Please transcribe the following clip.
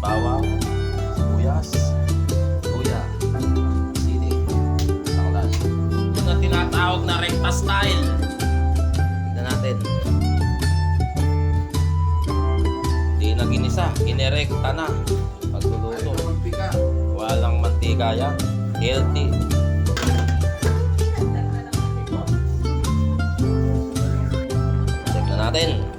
bawang, sibuyas, luya, sili, salad. Ito na tinatawag na rekta style. Tignan natin. Hindi na ginisa, kinerekta na. Pagluluto. Walang mantika yan. Healthy. Check na natin.